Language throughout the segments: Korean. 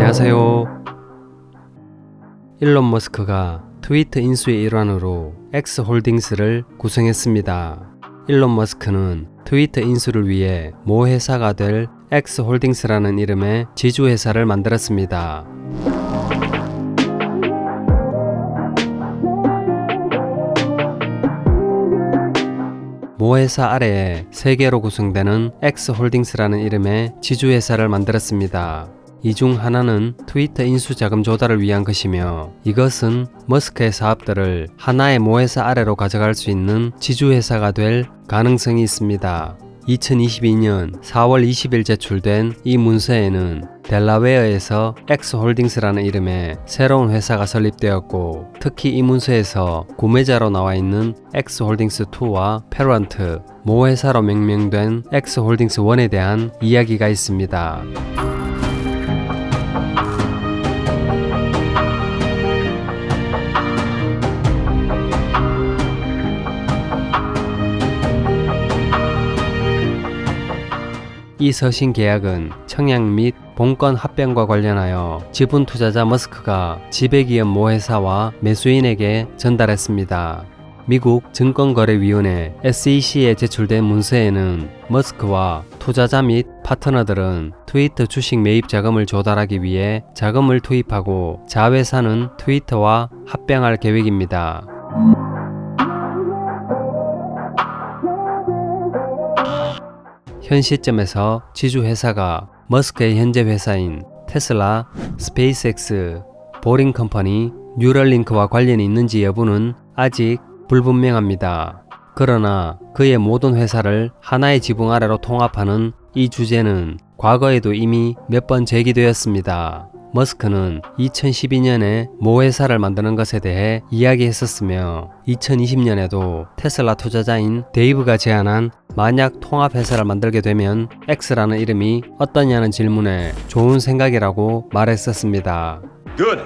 안녕하세요. 일론 머스크가 트위터 인수의 일환으로 X홀딩스를 구성했습니다. 일론 머스크는 트위터 인수를 위해 모 회사가 될 X홀딩스라는 이름의 지주 회사를 만들었습니다. 모 회사 아래에 세 개로 구성되는 X홀딩스라는 이름의 지주 회사를 만들었습니다. 이 중 하나는 트위터 인수 자금 조달을 위한 것이며 이것은 머스크의 사업들을 하나의 모회사 아래로 가져갈 수 있는 지주회사가 될 가능성이 있습니다. 2022년 4월 20일 제출된 이 문서에는 델라웨어에서 엑스홀딩스라는 이름의 새로운 회사가 설립되었고 특히 이 문서에서 구매자로 나와 있는 엑스홀딩스2와 페런트 모 회사로 명명된 엑스홀딩스1에 대한 이야기가 있습니다. 이 서신 계약은 청약 및 본권 합병과 관련하여 지분 투자자 머스크가 지배기업 모 회사와 매수인에게 전달했습니다. 미국 증권거래위원회 SEC에 제출된 문서에는 머스크와 투자자 및 파트너들은 트위터 주식 매입 자금을 조달하기 위해 자금을 투입하고 자회사는 트위터와 합병할 계획입니다. 현 시점에서 지주 회사가 머스크의 현재 회사인 테슬라, 스페이스X, 보링 컴퍼니, 뉴럴링크와 관련이 있는지 여부는 아직 불분명합니다. 그러나 그의 모든 회사를 하나의 지붕 아래로 통합하는 이 주제는 과거에도 이미 몇 번 제기되었습니다. 머스크는 2012년에 모 회사를 만드는 것에 대해 이야기했었으며 2020년에도 테슬라 투자자인 데이브가 제안한 만약 통합 회사를 만들게 되면 X라는 이름이 어떠냐는 질문에 좋은 생각이라고 말했었습니다. Good.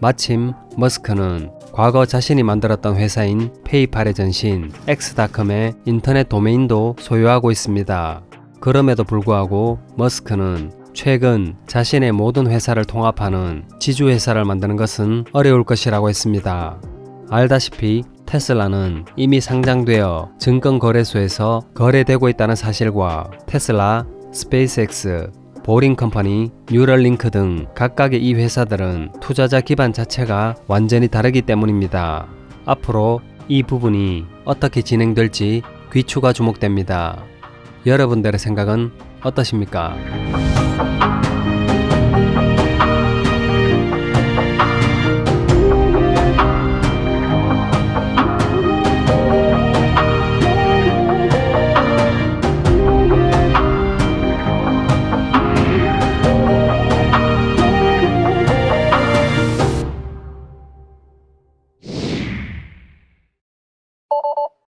마침 머스크는 과거 자신이 만들었던 회사인 페이팔의 전신 X닷컴의 인터넷 도메인도 소유하고 있습니다. 그럼에도 불구하고 머스크는 최근 자신의 모든 회사를 통합하는 지주회사를 만드는 것은 어려울 것이라고 했습니다. 알다시피 테슬라는 이미 상장되어 증권거래소에서 거래되고 있다는 사실과 테슬라, 스페이스X, 보링 컴퍼니, 뉴럴링크 등 각각의 이 회사들은 투자자 기반 자체가 완전히 다르기 때문입니다. 앞으로 이 부분이 어떻게 진행될지 귀추가 주목됩니다. 여러분들의 생각은 어떠십니까?